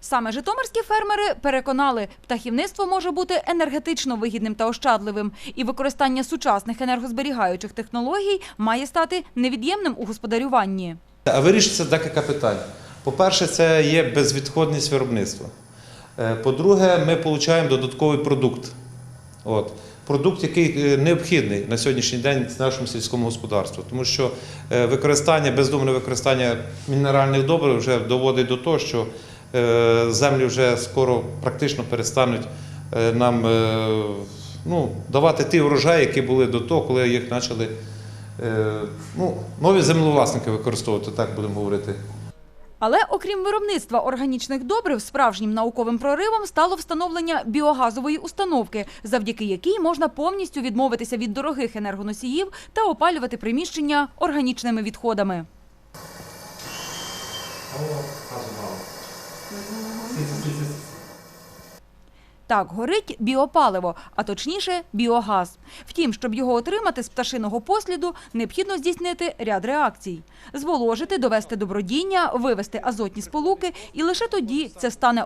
Саме житомирські фермери переконали, птахівництво може бути енергетично вигідним та ощадливим, і використання сучасних енергозберігаючих технологій має стати невід'ємним у господарюванні. А вирішиться декілька питань. По-перше, це є безвідходність виробництва. Е, По-друге, ми отримуємо додатковий продукт. От. Продукт, який е, необхідний на сьогоднішній день нашому сільському господарству, тому що е, використання, бездумне використання мінеральних добрив вже доводить до того, що землі вже скоро практично перестануть е, нам е, ну, давати ті врожаї, які були до того, коли їх почали е, ну, нові землевласники використовувати, так будемо говорити. Але окрім виробництва органічних добрив, справжнім науковим проривом стало встановлення біогазової установки, завдяки якій можна повністю відмовитися від дорогих енергоносіїв та опалювати приміщення органічними відходами. Так горить біопаливо, а точніше біогаз. Втім, щоб його отримати з пташиного посліду, необхідно здійснити ряд реакцій: зволожити, довести добродіння, вивести азотні сполуки, і лише тоді це стане